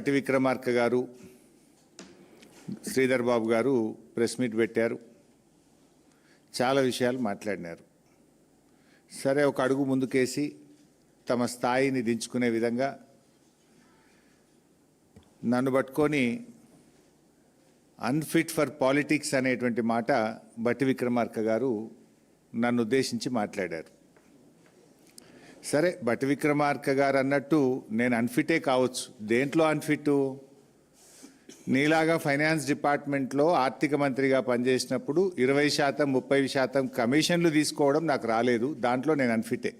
బట్టి విక్రమార్క గారు శ్రీధర్ బాబు గారు ప్రెస్ మీట్ పెట్టారు. చాలా విషయాలు మాట్లాడినారు. సరే ఒక అడుగు ముందుకేసి తమ స్థాయిని దించుకునే విధంగా నన్ను పట్టుకొని అన్ఫిట్ ఫర్ పాలిటిక్స్ అనేటువంటి మాట బట్టి విక్రమార్క గారు నన్ను ఉద్దేశించి మాట్లాడారు. సరే బట్టి విక్రమార్క గారు అన్నట్టు నేను అన్ఫిటే కావచ్చు. దేంట్లో అన్ఫిట్ నీలాగా ఫైనాన్స్ డిపార్ట్మెంట్లో ఆర్థిక మంత్రిగా పనిచేసినప్పుడు ఇరవై శాతం ముప్పై శాతం కమిషన్లు తీసుకోవడం నాకు రాలేదు. దాంట్లో నేను అన్ఫిటే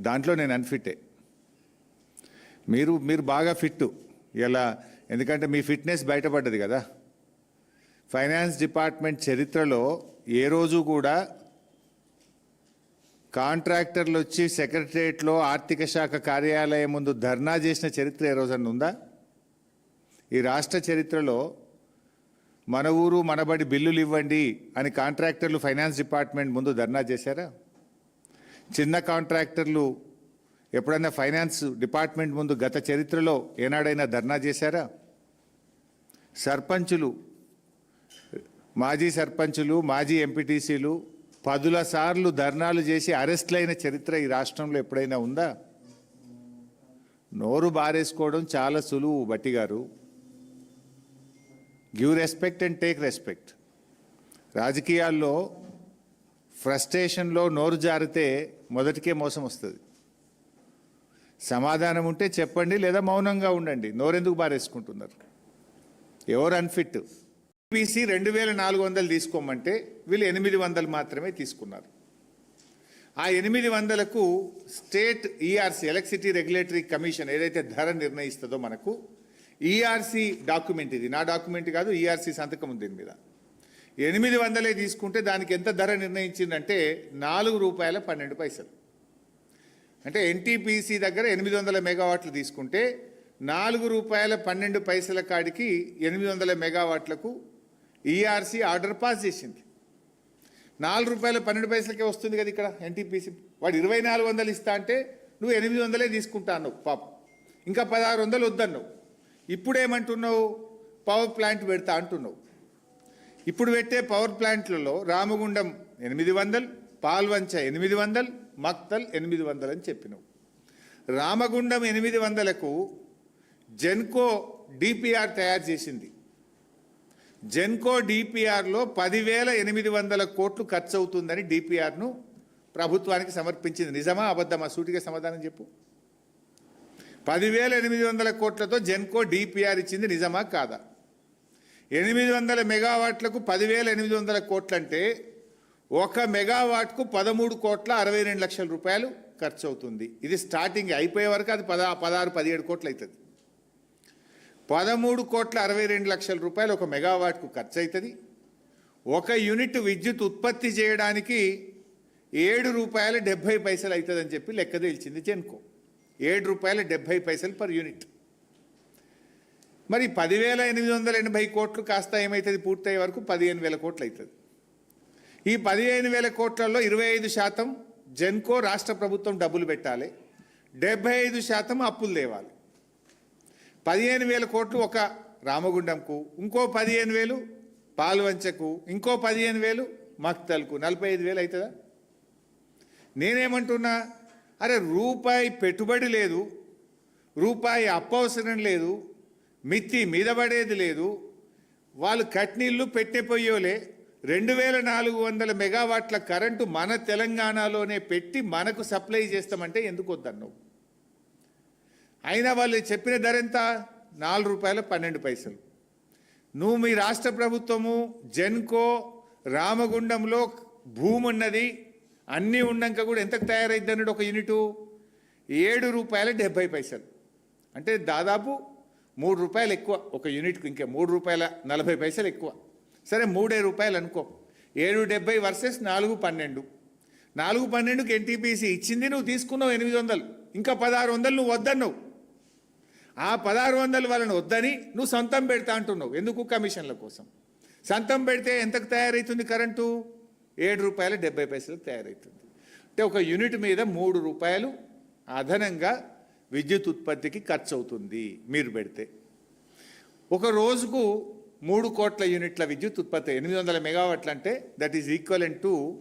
దాంట్లో నేను అన్ఫిటే మీరు మీరు బాగా ఫిట్ ఇలా ఎందుకంటే మీ ఫిట్నెస్ బయటపడ్డది కదా. ఫైనాన్స్ డిపార్ట్మెంట్ చరిత్రలో ఏ రోజు కూడా కాంట్రాక్టర్లు వచ్చి సెక్రటరియట్లో ఆర్థిక శాఖ కార్యాలయం ముందు ధర్నా చేసిన చరిత్ర ఏ రోజన్నా ఉందా? ఈ రాష్ట్ర చరిత్రలో మన ఊరు మనబడి బిల్లులు ఇవ్వండి అని కాంట్రాక్టర్లు ఫైనాన్స్ డిపార్ట్మెంట్ ముందు ధర్నా చేశారా? చిన్న కాంట్రాక్టర్లు ఎప్పుడైనా ఫైనాన్స్ డిపార్ట్మెంట్ ముందు గత చరిత్రలో ఏనాడైనా ధర్నా చేశారా? సర్పంచులు మాజీ సర్పంచులు మాజీ ఎంపీటీసీలు పదుల సార్లు ధర్నాలు చేసి అరెస్ట్లైన చరిత్ర ఈ రాష్ట్రంలో ఎప్పుడైనా ఉందా? నోరు బారేసుకోవడం చాలా సులువు బట్టి గారు. Give respect and take respect. రాజకీయాల్లో ఫ్రస్ట్రేషన్లో నోరు జారితే మొదటికే మోసం వస్తుంది. సమాధానం ఉంటే చెప్పండి లేదా మౌనంగా ఉండండి. నోరెందుకు బారేసుకుంటున్నారు? ఎవరు అన్ఫిట్? బీసీ రెండు వేల నాలుగు వందలు తీసుకోమంటే వీళ్ళు ఎనిమిది వందలు మాత్రమే తీసుకున్నారు. ఆ ఎనిమిది వందలకు state ERC electricity regulatory commission ఏదైతే ధర నిర్ణయిస్తుందో మనకు ఈఆర్సీ డాక్యుమెంట్ ఇది. నా డాక్యుమెంట్ కాదు ఈఆర్సీ సంతకం ఉంది దీని మీద. ఎనిమిది వందలే తీసుకుంటే దానికి ఎంత ధర నిర్ణయించిందంటే నాలుగు రూపాయల పన్నెండు పైసలు. అంటే ఎన్టీపీసీ దగ్గర ఎనిమిది వందల మెగావాట్లు తీసుకుంటే నాలుగు రూపాయల పన్నెండు పైసల కాడికి ఎనిమిది వందల మెగావాట్లకు ఈఆర్సీ ఆర్డర్ పాస్ చేసింది. నాలుగు రూపాయలు పన్నెండు పైసలకే వస్తుంది కదా ఇక్కడ ఎన్టీపీసీ వాడు ఇరవై నాలుగు వందలు ఇస్తా అంటే నువ్వు ఎనిమిది వందలే తీసుకుంటా అన్నావు పాప. ఇంకా పదహారు వందలు వద్దన్నావు. ఇప్పుడు ఏమంటున్నావు పవర్ ప్లాంట్ పెడతా అంటున్నావు. ఇప్పుడు పెట్టే పవర్ ప్లాంట్లలో రామగుండం ఎనిమిది వందలు పాల్వంచ ఎనిమిది వందలు మక్తల్ ఎనిమిది వందలు అని చెప్పినావు. రామగుండం ఎనిమిది వందలకు జెన్కో డిపిఆర్ తయారు చేసింది. జెన్కో డిపిఆర్లో పదివేల ఎనిమిది వందల కోట్లు ఖర్చు అవుతుందని డిపిఆర్ను ప్రభుత్వానికి సమర్పించింది. నిజమా? అబద్ధమా? సూటిగా సమాధానం చెప్పు. పదివేల ఎనిమిది వందల కోట్లతో జెన్కో డిపిఆర్ ఇచ్చింది నిజమా కాదా? ఎనిమిది వందల మెగావాట్లకు పదివేల ఎనిమిది వందల కోట్లంటే ఒక మెగావాట్కు పదమూడు కోట్ల అరవై రెండు లక్షల రూపాయలు ఖర్చు అవుతుంది ఇది స్టార్టింగ్ అయిపోయే వరకు అది పద పదహారు పదిహేడు కోట్లు అవుతుంది పదమూడు కోట్ల అరవై రెండు లక్షల రూపాయలు ఒక మెగావాట్కు ఖర్చు అవుతుంది ఒక యూనిట్ విద్యుత్ ఉత్పత్తి చేయడానికి ఏడు రూపాయల డెబ్భై పైసలు అవుతుందని చెప్పి లెక్క తేల్చింది జెన్కో. ఏడు రూపాయల డెబ్భై పైసలు పర్ యూనిట్. మరి పదివేల ఎనిమిది వందల ఎనభై కోట్లు కాస్త ఏమవుతుంది పూర్తయ్యే వరకు పదిహేను వేల కోట్లు అవుతుంది ఈ పదిహేను వేల కోట్లలో ఇరవై ఐదు శాతం జెన్కో రాష్ట్ర ప్రభుత్వం డబ్బులు పెట్టాలి. డెబ్బై ఐదు శాతం అప్పులు తేవాలి. పదిహేను వేల కోట్లు ఒక రామగుండంకు ఇంకో పదిహేను వేలు పాల్వంచకు ఇంకో పదిహేను వేలు మక్తల్కు. నలభై ఐదు వేలు అవుతుందా నేనేమంటున్నా అరే రూపాయి పెట్టుబడి లేదు రూపాయి అప్పవసరం లేదు మిత్తి మీద పడేది లేదు వాళ్ళు కట్నీళ్ళు పెట్టిపోయోలే రెండు వేల నాలుగు వందల మెగావాట్ల కరెంటు మన తెలంగాణలోనే పెట్టి మనకు సప్లై చేస్తామంటే ఎందుకు వద్దన్నావు? అయినా వాళ్ళు చెప్పిన ధర ఎంత? నాలుగు రూపాయల పన్నెండు పైసలు. నువ్వు మీ రాష్ట్ర ప్రభుత్వము జెన్కో రామగుండంలో భూమి ఉన్నది అన్నీ ఉన్నాక కూడా ఎంతకు తయారైద్ది అన్నాడు ఒక యూనిటు? ఏడు రూపాయల డెబ్బై పైసలు. అంటే దాదాపు మూడు రూపాయలు ఎక్కువ ఒక యూనిట్కి ఇంకా మూడు రూపాయల నలభై పైసలు ఎక్కువ. సరే మూడే రూపాయలు అనుకో. ఏడు డెబ్బై వర్సెస్ నాలుగు పన్నెండు. నాలుగు పన్నెండుకి ఎన్టీపీసీ ఇచ్చింది నువ్వు తీసుకున్నావు ఎనిమిది వందలు. ఇంకా పదహారు వందలు నువ్వు వద్దన్నావు. ఆ పదహారు వందలు వాళ్ళని వద్దని నువ్వు సొంతం పెడతా అంటున్నావు. ఎందుకు కమిషన్ల కోసం? సొంతం పెడితే ఎంతకు తయారవుతుంది కరెంటు? ఏడు రూపాయల డెబ్బై పైసలకు తయారవుతుంది అంటే ఒక యూనిట్ మీద మూడు రూపాయలు అదనంగా విద్యుత్ ఉత్పత్తికి ఖర్చు అవుతుంది మీరు పెడితే. ఒక రోజుకు మూడు కోట్ల యూనిట్ల విద్యుత్ ఉత్పత్తి ఎనిమిది వందల మెగావాట్లు అంటే దట్ ఈజ్ ఈక్వలెంట్ టు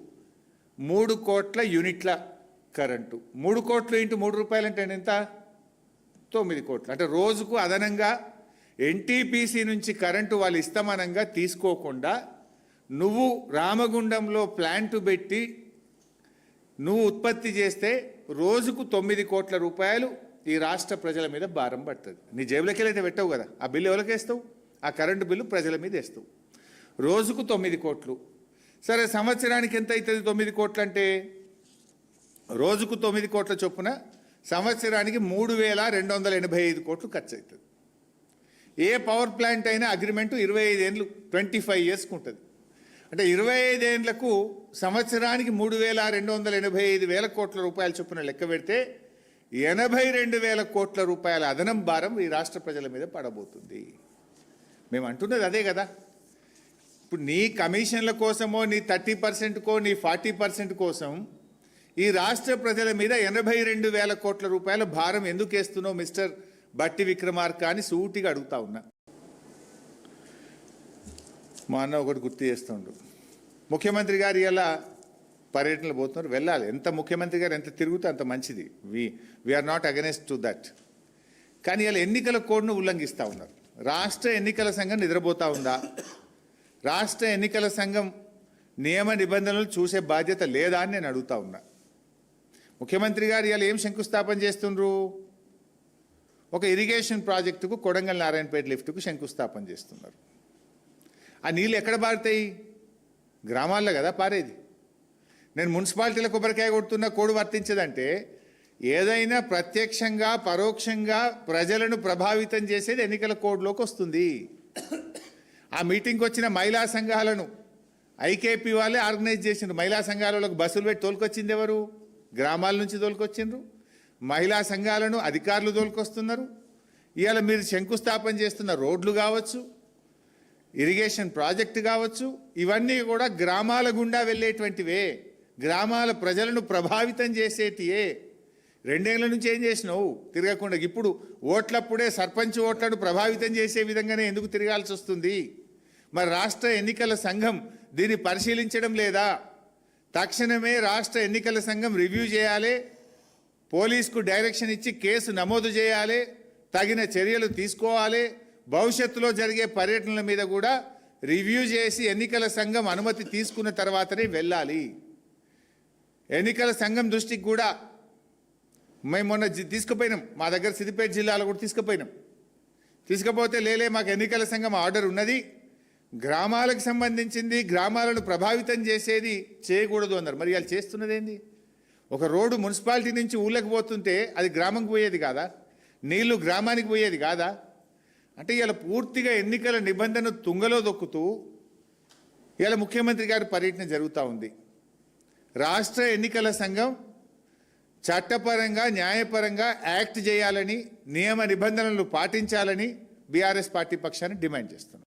మూడు కోట్ల యూనిట్ల కరెంటు. మూడు కోట్లు ఇంటూ మూడు రూపాయలు అంటే ఎంత? తొమ్మిది కోట్లు. అంటే రోజుకు అదనంగా ఎన్టీపీసీ నుంచి కరెంటు వాళ్ళు ఇస్తామనంగా తీసుకోకుండా నువ్వు రామగుండంలో ప్లాంట్ పెట్టి నువ్వు ఉత్పత్తి చేస్తే రోజుకు తొమ్మిది కోట్ల రూపాయలు ఈ రాష్ట్ర ప్రజల మీద భారం పడుతుంది. నీ జేబులకెళ్ళైతే పెట్టవు కదా. ఆ బిల్లు ఎవరికి వేస్తావు? ఆ కరెంటు బిల్లు ప్రజల మీద వేస్తావు. రోజుకు తొమ్మిది కోట్లు. సరే సంవత్సరానికి ఎంత అవుతుంది తొమ్మిది కోట్లు అంటే రోజుకు తొమ్మిది కోట్ల చొప్పున సంవత్సరానికి మూడు వేల రెండు వందల ఎనభై ఐదు కోట్లు ఖర్చు అవుతుంది ఏ పవర్ ప్లాంట్ అయినా అగ్రిమెంటు ఇరవై ఐదేళ్ళు ట్వంటీ ఫైవ్ ఇయర్స్కి ఉంటుంది. అంటే ఇరవై ఐదేళ్ళకు సంవత్సరానికి మూడు వేల రెండు వందల ఎనభై ఐదు వేల కోట్ల రూపాయల చొప్పున లెక్క పెడితే ఎనభై రెండు వేల కోట్ల రూపాయల అదనం భారం ఈ రాష్ట్ర ప్రజల మీద పడబోతుంది. మేము అంటున్నది అదే కదా. ఇప్పుడు నీ కమిషన్ల కోసమో నీ థర్టీ పర్సెంట్కో నీ ఫార్టీ పర్సెంట్ కోసం ఈ రాష్ట్ర ప్రజల మీద ఎనభై రెండు వేల కోట్ల రూపాయల భారం ఎందుకు వేస్తున్నావు మిస్టర్ బట్టి విక్రమార్క అని సూటిగా అడుగుతా ఉన్నా. మా అన్న ఒకటి గుర్తు చేస్తుండు. ముఖ్యమంత్రి గారు ఇలా పర్యటనలు పోతున్నారు. వెళ్ళాలి. ఎంత ముఖ్యమంత్రి గారు ఎంత తిరుగుతే అంత మంచిది. We we are not against to that కానీ ఇలా ఎన్నికల కోడ్ను ఉల్లంఘిస్తూ ఉన్నారు. రాష్ట్ర ఎన్నికల సంఘం నిద్రపోతూ ఉందా? రాష్ట్ర ఎన్నికల సంఘం నియమ నిబంధనలు చూసే బాధ్యత లేదా అని నేను అడుగుతా ఉన్నా. ముఖ్యమంత్రి గారు ఇవాళ ఏం శంకుస్థాపన చేస్తుండ్రు? ఒక ఇరిగేషన్ ప్రాజెక్టుకు కొడంగల్ నారాయణపేట లిఫ్ట్కు శంకుస్థాపన చేస్తున్నారు. ఆ నీళ్ళు ఎక్కడ పారుతాయి? గ్రామాల్లో కదా పారేది. నేను మున్సిపాలిటీల కొబ్బరికాయ కొడుతున్న కోడ్ వర్తించదంటే ఏదైనా ప్రత్యక్షంగా పరోక్షంగా ప్రజలను ప్రభావితం చేసేది ఎన్నికల కోడ్లోకి వస్తుంది. ఆ మీటింగ్కి వచ్చిన మహిళా సంఘాలను ఐకేపీ వాళ్ళే ఆర్గనైజ్ చేసిండ్రు. మహిళా సంఘాలకు బస్సులు పెట్టి తోలుకొచ్చింది ఎవరు? గ్రామాల నుంచి తోలుకొచ్చిండ్రు మహిళా సంఘాలను అధికారులు తోలుకొస్తున్నారు ఇవాళ మీరు శంకుస్థాపన చేస్తున్న రోడ్లు కావచ్చు ఇరిగేషన్ ప్రాజెక్టు కావచ్చు ఇవన్నీ కూడా గ్రామాల గుండా వెళ్ళేటువంటివే. గ్రామాల ప్రజలను ప్రభావితం చేసేటియే. రెండేళ్ళ నుంచి ఏం చేసినావు? తిరగకుండా ఇప్పుడు ఓట్లప్పుడే సర్పంచ్ ఓట్లను ప్రభావితం చేసే విధంగానే ఎందుకు తిరగాల్సి వస్తుంది? మరి రాష్ట్ర ఎన్నికల సంఘం దీన్ని పరిశీలించడం లేదా? తక్షణమే రాష్ట్ర ఎన్నికల సంఘం రివ్యూ చేయాలి. పోలీస్కు డైరెక్షన్ ఇచ్చి కేసు నమోదు చేయాలి. తగిన చర్యలు తీసుకోవాలి. భవిష్యత్తులో జరిగే పర్యటనల మీద కూడా రివ్యూ చేసి ఎన్నికల సంఘం అనుమతి తీసుకున్న తర్వాతనే వెళ్ళాలి. ఎన్నికల సంఘం దృష్టికి కూడా మేము మొన్న తీసుకుపోయినాం. మా దగ్గర సిద్దిపేట జిల్లాలో కూడా తీసుకుపోయినాం. తీసుకపోతే లేలే మాకు ఎన్నికల సంఘం ఆర్డర్ ఉన్నది. గ్రామాలకు సంబంధించింది గ్రామాలను ప్రభావితం చేసేది చేయకూడదు అన్నారు. మరి వాళ్ళు చేస్తున్నది ఏంది ఒక రోడ్డు మున్సిపాలిటీ నుంచి ఊళ్ళకి పోతుంటే అది గ్రామంకి పోయేది కాదా? నీళ్ళు గ్రామానికి పోయేది కాదా? అంటే ఇలా పూర్తిగా ఎన్నికల నిబంధన తుంగలో దొక్కుతూ ఇలా ముఖ్యమంత్రి గారి పర్యటన జరుగుతూ ఉంది. రాష్ట్ర ఎన్నికల సంఘం చట్టపరంగా న్యాయపరంగా యాక్ట్ చేయాలని నియమ నిబంధనలు పాటించాలని బీఆర్ఎస్ పార్టీ పక్షాన్ని డిమాండ్ చేస్తున్నాం